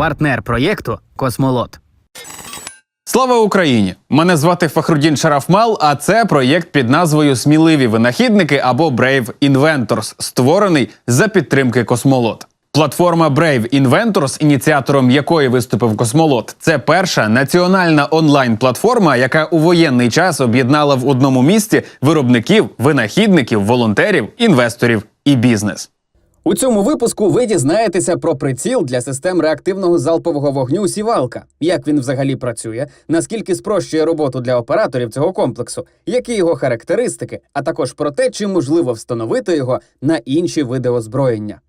партнер проєкту Космолот. Слава Україні! Мене звати Фахрудін Шарафмал, а це проєкт під назвою Сміливі винахідники або Brave Inventors, створений за підтримки Космолот. Платформа Brave Inventors, ініціатором якої виступив Космолот, це перша національна онлайн-платформа, яка у воєнний час об'єднала в одному місці виробників, винахідників, волонтерів, інвесторів і бізнес. У цьому випуску ви дізнаєтеся про приціл для систем реактивного залпового вогню Сівалка, як він взагалі працює, наскільки спрощує роботу для операторів цього комплексу, які його характеристики, а також про те, чи можливо встановити його на інші види озброєння.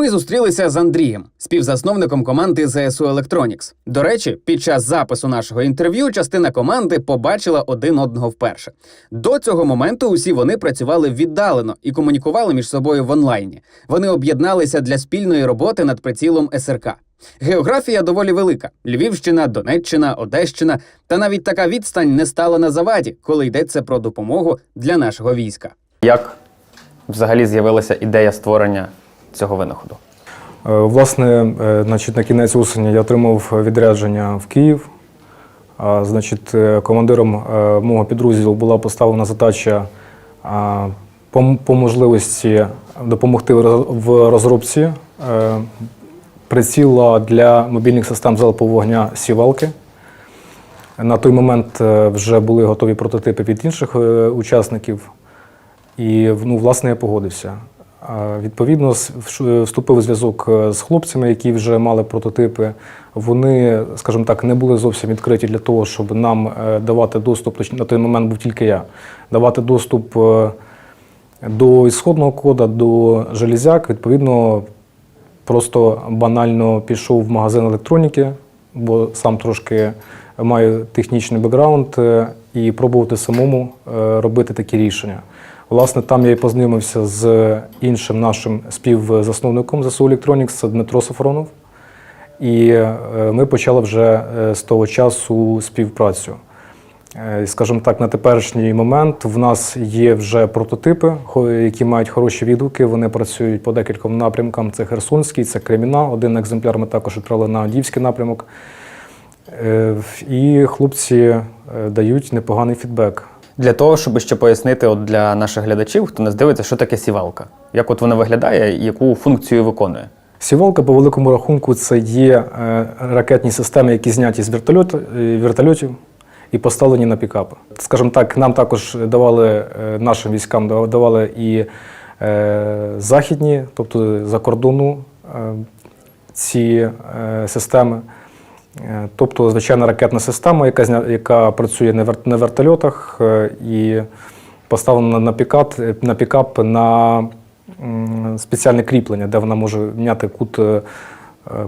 Ми зустрілися з Андрієм, співзасновником команди ЗСУ Electronics. До речі, під час запису нашого інтерв'ю частина команди побачила один одного вперше. До цього моменту усі вони працювали віддалено і комунікували між собою в онлайні. Вони об'єдналися для спільної роботи над прицілом СРК. Географія доволі велика: Львівщина, Донеччина, Одещина. Та навіть така відстань не стала на заваді, коли йдеться про допомогу для нашого війська. Як взагалі з'явилася ідея створення цього винаходу? Е, Власне, е, значить, на кінець осені я отримав відрядження в Київ. Значить, е, командиром мого підрозділу була поставлена задача по, можливості допомогти в розробці приціла для мобільних систем залпового вогня сівалки. На той момент вже були готові прототипи від інших учасників. І ну, власне я погодився. Відповідно, вступив у зв'язок е, з хлопцями, які вже мали прототипи. Вони, скажімо так, не були зовсім відкриті для того, щоб нам е, давати доступ. точ- На той момент був тільки я, давати доступ е, до ісходного кода, до железяк. Відповідно, просто банально пішов в магазин електроніки, бо сам трошки маю технічний бекграунд, і пробувати самому робити такі рішення. Власне, там я і познайомився з іншим нашим співзасновником ЗСУ Electronics, Дмитро Сафронов. І е, ми почали вже е, з того часу співпрацю. Е, Скажімо так, на теперішній момент в нас є вже прототипи, які мають хороші відгуки. Вони працюють по декільком напрямкам. Це Херсонський, це Креміна. Один екземпляр ми також відправили на Авдіївський напрямок. І хлопці дають непоганий фідбек. Для того, щоб ще пояснити от для наших глядачів, хто нас дивиться, що таке сівалка, як от вона виглядає і яку функцію виконує. Сівалка, по великому рахунку, це є е, ракетні системи, які зняті з вертольоту, е, вертольотів і поставлені на пікапи. Скажімо так, нам також давали е, нашим військам давали і західні, тобто за кордону ці системи. Е, Тобто, звичайна ракетна система, яка, яка працює на, вертольотах е, і поставлена на пікап, на, пікап на спеціальне кріплення, де вона може міняти кут е, е,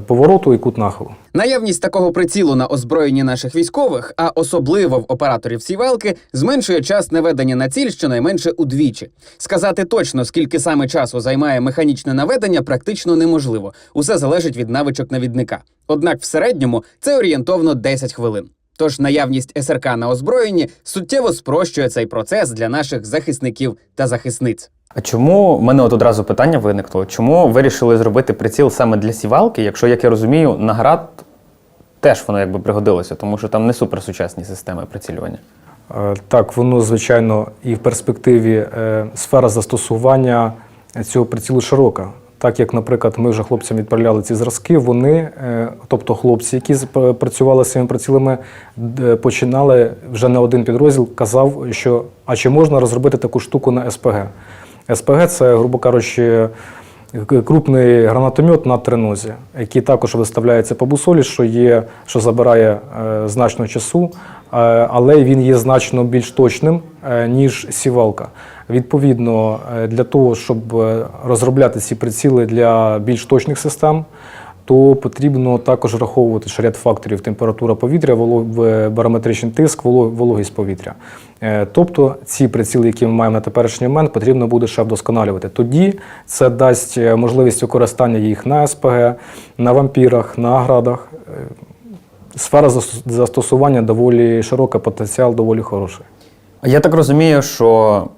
повороту і кут нахилу. Наявність такого прицілу на озброєнні наших військових, а особливо в операторів сівалки, зменшує час наведення на ціль щонайменше удвічі. Сказати точно, скільки саме часу займає механічне наведення, практично неможливо. Усе залежить від навичок навідника. Однак в середньому це орієнтовно 10 хвилин. Тож наявність СРК на озброєнні суттєво спрощує цей процес для наших захисників та захисниць. А чому в мене от одразу питання виникло? Чому вирішили зробити приціл саме для сівалки, якщо, як я розумію, на град теж воно якби пригодилося, тому що там не суперсучасні системи прицілювання. Е, Так, воно, звичайно, і в перспективі е, сфера застосування цього прицілу широка. Так як, наприклад, ми вже хлопцям відправляли ці зразки, вони, е, тобто хлопці, які працювали з цими прицілами, починали вже не один підрозділ, казав, що а чи можна розробити таку штуку на СПГ? СПГ це, грубо кажучи, крупний гранатомет на тренозі, який також виставляється по бусолі, що є, що забирає е, значно часу, е, але він є значно більш точним, е, ніж сівалка. Відповідно, для того, щоб розробляти ці приціли для більш точних систем, то потрібно також враховувати ще ряд факторів: температура повітря, барометричний тиск, вологість повітря. Е, Тобто ці приціли, які ми маємо на теперішній момент, потрібно буде ще вдосконалювати. Тоді це дасть е, можливість використання їх на СПГ, на вампірах, на градах. Е, Сфера застосування доволі широка, потенціал доволі хороший. Я так розумію, що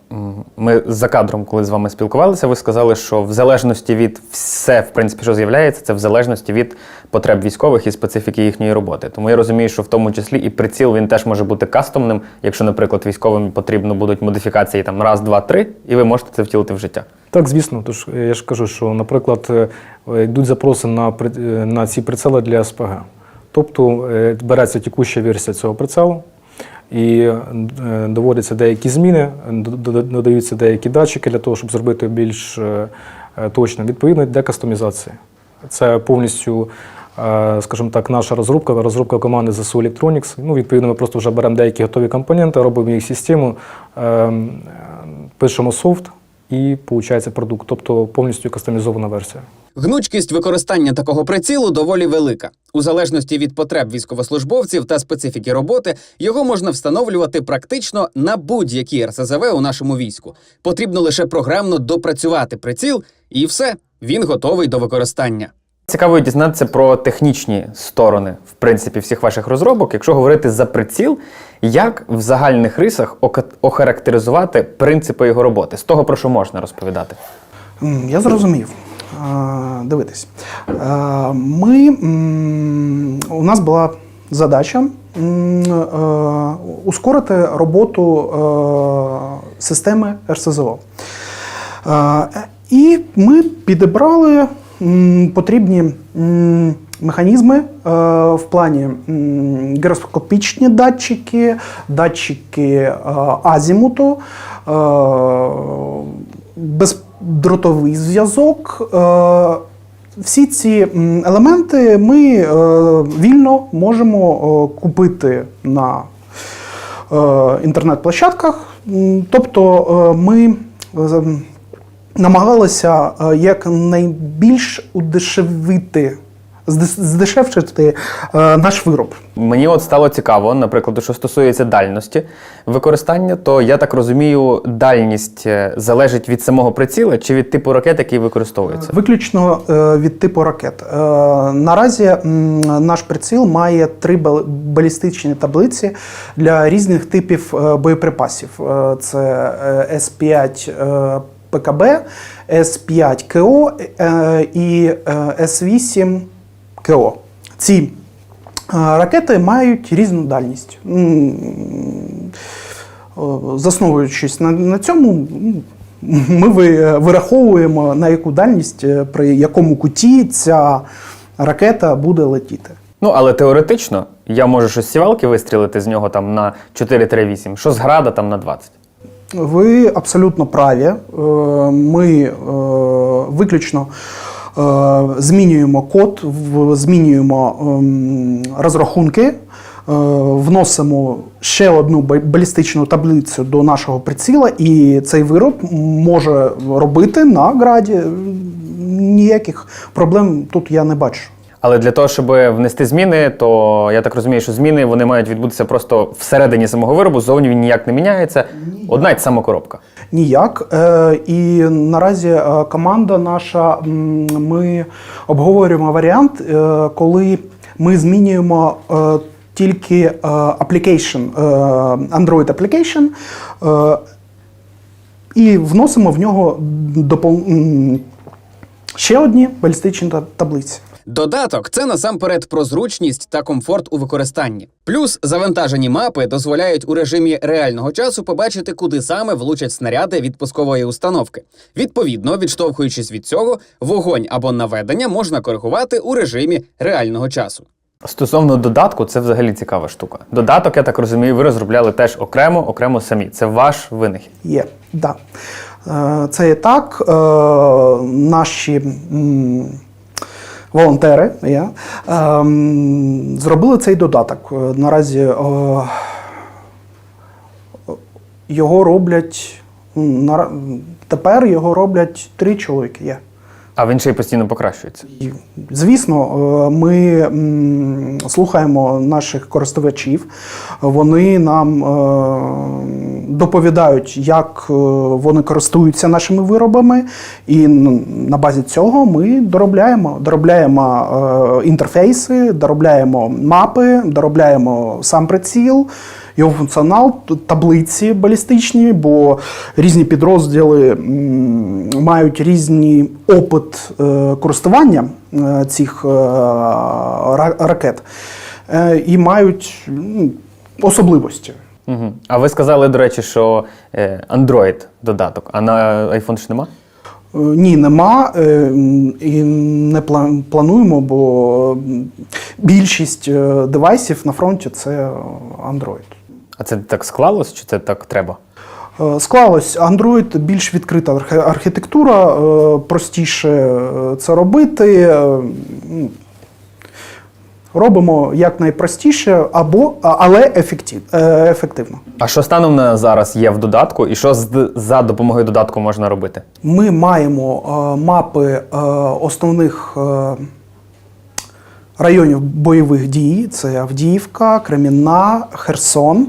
ми за кадром, коли з вами спілкувалися, ви сказали, що в залежності від все, в принципі, що з'являється, це в залежності від потреб військових і специфіки їхньої роботи. Тому я розумію, що в тому числі і приціл він теж може бути кастомним, якщо, наприклад, військовим потрібно будуть модифікації там раз, два, три, і ви можете це втілити в життя. Так, звісно. Тож е, я ж кажу, що, наприклад, е, е, йдуть запроси на, на ці прицели для СПГ. Тобто береться текуща версія цього прицелу і е, доводяться деякі зміни, додаються деякі датчики для того, щоб зробити більш е, точно. Відповідно, йде кастомізація. Це повністю, е, скажімо так, наша розробка, розробка команди ZSU Electronics. Ну, відповідно, ми просто вже беремо деякі готові компоненти, робимо їх систему, е, е, пишемо софт і виходить продукт, тобто повністю кастомізована версія. Гнучкість використання такого прицілу доволі велика. У залежності від потреб військовослужбовців та специфіки роботи, його можна встановлювати практично на будь-якій РСЗВ у нашому війську. Потрібно лише програмно допрацювати приціл, і все, він готовий до використання. Цікаво дізнатися про технічні сторони, в принципі, всіх ваших розробок. Якщо говорити за приціл, як в загальних рисах охарактеризувати принципи його роботи? З того, про що можна розповідати? Я зрозумів. Дивитись. Ми, у нас була задача е, ускорити роботу е, системи РСЗО. І ми підібрали потрібні механізми е, в плані гіроскопічні датчики, датчики азімуту, е, бездротовий зв'язок. Е, всі ці елементи ми е, вільно можемо е, купити на інтернет-площадках. Тобто ми намагалися як якнайбільш удешевити, здешевшити е, наш вироб. Мені от стало цікаво, наприклад, що стосується дальності використання, то я так розумію, дальність е, залежить від самого приціла чи від типу ракет, який використовується. Виключно е, від типу ракет. Наразі наш приціл має три балістичні таблиці для різних типів боєприпасів. Це С5 е, ПКБ, С5 КО і е, С8 КО. Ці ракети мають різну дальність. Е, Засновуючись на, цьому, ми вираховуємо, на яку дальність, е, при якому куті ця ракета буде летіти. Ну, але теоретично я можу щось сівалки вистрілити з нього там на 4-8, що з града там на 20. Ви абсолютно праві. Е, Ми виключно змінюємо код, змінюємо ем, розрахунки, е, вносимо ще одну ба- балістичну таблицю до нашого приціла, і цей вироб може робити на граді. Ніяких проблем тут я не бачу. Але для того, щоб внести зміни, то я так розумію, що зміни вони мають відбутися просто всередині самого виробу, зовні він ніяк не міняється. Одна й сама коробка. Ніяк. Е, І наразі е, команда наша, ми обговорюємо варіант, е, коли ми змінюємо тільки application, Android application, і вносимо в нього допол- ще одні балістичні таблиці. Додаток це насамперед про зручність та комфорт у використанні. Плюс завантажені мапи дозволяють у режимі реального часу побачити, куди саме влучать снаряди від пускової установки. Відповідно, відштовхуючись від цього, вогонь або наведення можна коригувати у режимі реального часу. Стосовно додатку, це взагалі цікава штука. Додаток, я так розумію, ви розробляли теж окремо, окремо самі. Це ваш винахід. Є, да. Е, Це і так. Е, Наші волонтери я, ем, зробили цей додаток. Е, Наразі е, його роблять. Тепер його роблять три чоловіки. Є. А він ще й постійно покращується. І, Звісно, е, ми м, слухаємо наших користувачів. Вони нам е, доповідають, як е, вони користуються нашими виробами, і на базі цього ми доробляємо. Доробляємо е, інтерфейси, доробляємо мапи, доробляємо сам приціл його функціонал, таблиці балістичні, бо різні підрозділи мають різний опит е, користування цих ракет і мають особливості. Угу. А ви сказали, до речі, що е, Android додаток, а на iPhone ж нема? Е, Ні, нема е, і не плануємо, бо більшість девайсів на фронті це Android. А це так склалось, чи це так треба? Склалось Android більш відкрита архітектура, простіше це робити. Робимо якнайпростіше, або, але е, ефективно. А що станом на зараз є в додатку, і що за допомогою додатку можна робити? Ми маємо е, мапи е, основних е, районів бойових дій: це Авдіївка, Кремінна, Херсон.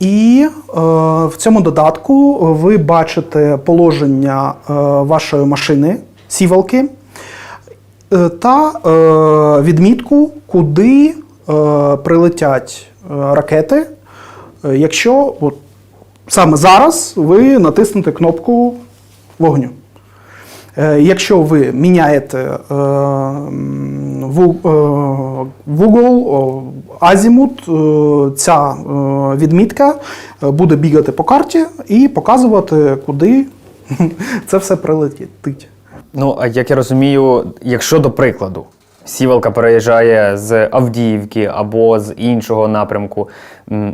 І е, в цьому додатку ви бачите положення е, вашої машини, сівалки, та е, відмітку, куди е, прилетять е, ракети, е, якщо от, саме зараз ви натиснете кнопку вогню. Е, Якщо ви міняєте е, е, вугол, азімут, е, ця е, відмітка е, буде бігати по карті і показувати, куди це все прилетить. Ну, а як я розумію, якщо до прикладу, сівалка переїжджає з Авдіївки або з іншого напрямку,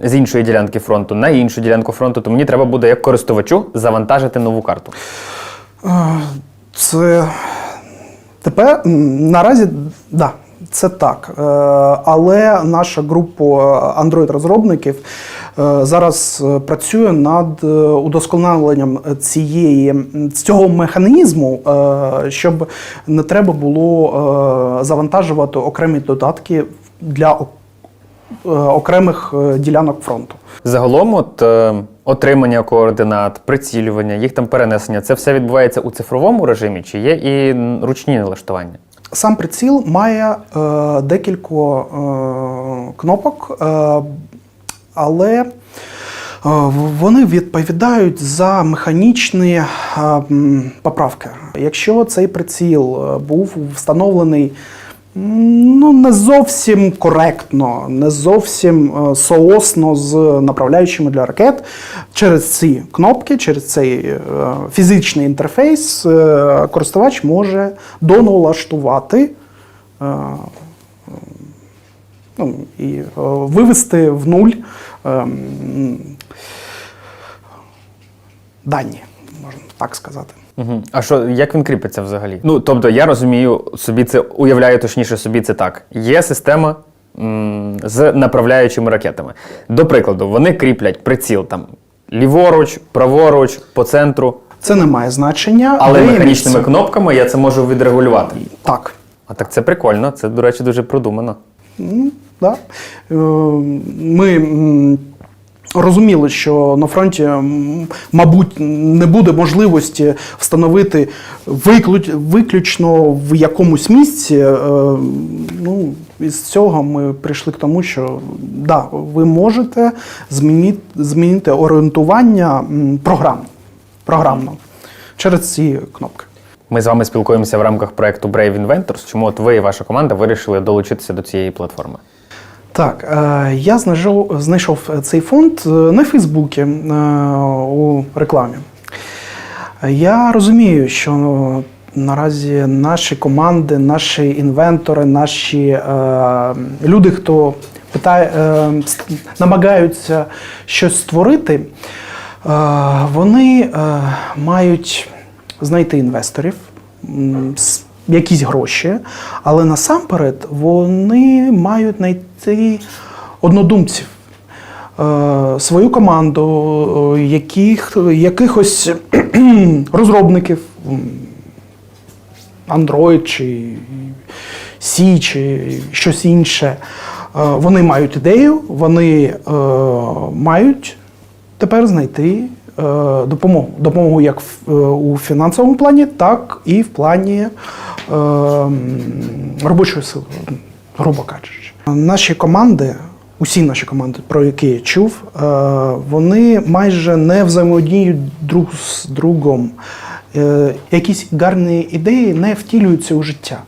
з іншої ділянки фронту на іншу ділянку фронту, то мені треба буде як користувачу завантажити нову карту. Е, Це тепер наразі да, це так. Е, Але наша група Android-розробників зараз е, працює над е, удосконаленням цієї цього механізму, е, щоб не треба було е, завантажувати окремі додатки для е, окремих е, ділянок фронту. Загалом, от е, отримання координат, прицілювання, їх там перенесення, це все відбувається у цифровому режимі, чи є і ручні налаштування? Сам приціл має е, декілька е, кнопок, е, але е, вони відповідають за механічні е, поправки. Якщо цей приціл е, був встановлений ну, не зовсім коректно, не зовсім соосно з направляючими для ракет, через ці кнопки, через цей фізичний інтерфейс, користувач може доналаштувати ну, і е, вивести в нуль е, дані, можна так сказати. Угу. А що, як він кріпиться взагалі? Ну, тобто, я розумію, собі це уявляю точніше собі це так. Є система м, з направляючими ракетами. До прикладу, вони кріплять приціл там ліворуч, праворуч, по центру, Це не має значення, але механічними місце. кнопками я це можу відрегулювати. Так. А так це прикольно, це, до речі, дуже продумано. Да. Е, Ми розуміли, що на фронті, мабуть, не буде можливості встановити виключно в якомусь місці. Е, Ну, із цього ми прийшли к тому, що да, ви можете змінити, змінити орієнтування програм, програмно через ці кнопки. Ми з вами спілкуємося в рамках проекту Brave Inventors. Чому от ви і ваша команда вирішили долучитися до цієї платформи? Так, е, я знайшов, знайшов цей фонд е, на Фейсбуці е, у рекламі. Я розумію, що наразі наші команди, наші інвентори, наші е, люди, хто питає, е, намагаються щось створити, е, вони е, мають знайти інвесторів, якісь гроші, але насамперед вони мають знайти однодумців. е, Свою команду, е, яких, якихось розробників, Android чи C, чи щось інше. Е, Вони мають ідею, вони мають тепер знайти допомогу. Допомогу як е, у фінансовому плані, так і в плані е, робочої сили, грубо кажучи. Наші команди усі наші команди, про які я чув, е, вони майже не взаємодіють друг з другом. Е, Якісь гарні ідеї не втілюються у життя.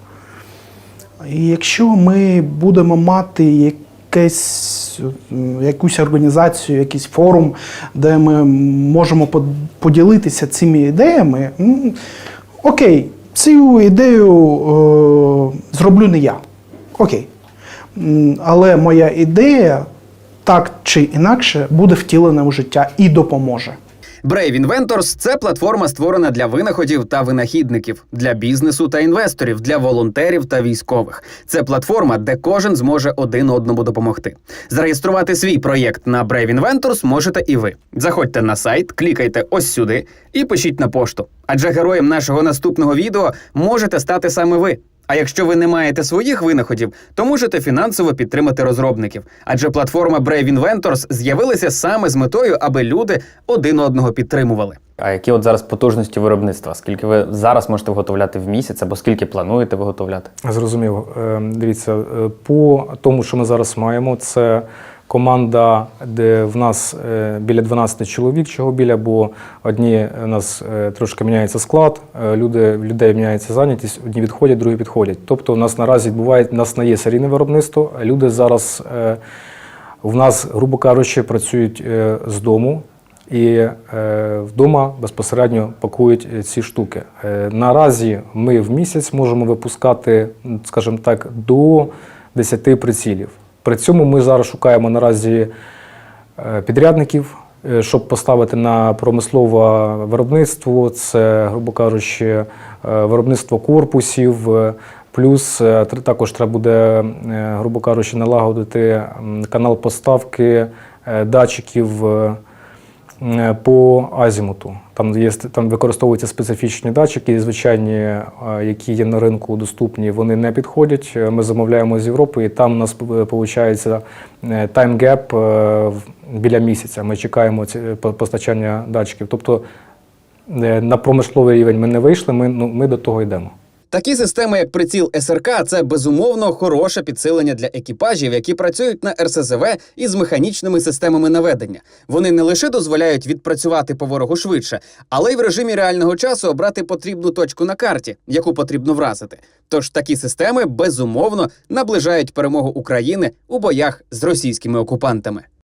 І якщо ми будемо мати якесь, м, якусь організацію, якийсь форум, де ми можемо поділитися цими ідеями, окей, цю ідею е, зроблю не я. Окей. Але моя ідея так чи інакше буде втілена у життя і допоможе. Brave Inventors – це платформа, створена для винаходів та винахідників, для бізнесу та інвесторів, для волонтерів та військових. Це платформа, де кожен зможе один одному допомогти. Зареєструвати свій проєкт на Brave Inventors можете і ви. Заходьте на сайт, клікайте ось сюди і пишіть на пошту. Адже героєм нашого наступного відео можете стати саме ви. А якщо ви не маєте своїх винаходів, то можете фінансово підтримати розробників. Адже платформа Brave Inventors з'явилася саме з метою, аби люди один одного підтримували. А які от зараз потужності виробництва? Скільки ви зараз можете виготовляти в місяць, або скільки плануєте виготовляти? Зрозумів. Е, Дивіться, е, по тому, що ми зараз маємо, це команда, де в нас е, біля 12 чоловік, чого біля, бо одні у нас е, трошки міняється склад, е, люди, людей міняється зайнятість, одні відходять, другі підходять. Тобто у нас наразі відбуває, у нас не є серійне виробництво, люди зараз е, в нас, грубо кажучи, працюють е, з дому. І е, вдома безпосередньо пакують е, ці штуки. Е, наразі ми в місяць можемо випускати, скажімо так, до 10 прицілів. При цьому ми зараз шукаємо наразі е, підрядників, е, щоб поставити на промислове виробництво. Це, грубо кажучи, е, виробництво корпусів. Плюс також треба буде, грубо кажучи, налагодити канал поставки датчиків. Е, по азімуту. Там є там використовуються специфічні датчики, звичайні, е, які є на ринку доступні, вони не підходять. Е, Ми замовляємо з Європи, і там у нас виходить таймгеп біля місяця. Ми чекаємо постачання датчиків. Тобто на промисловий рівень ми не вийшли, ми, ну, ми до того йдемо. Такі системи, як приціл СРК, це безумовно хороше підсилення для екіпажів, які працюють на РСЗВ із механічними системами наведення. Вони не лише дозволяють відпрацювати по ворогу швидше, але й в режимі реального часу обрати потрібну точку на карті, яку потрібно вразити. Тож такі системи безумовно наближають перемогу України у боях з російськими окупантами.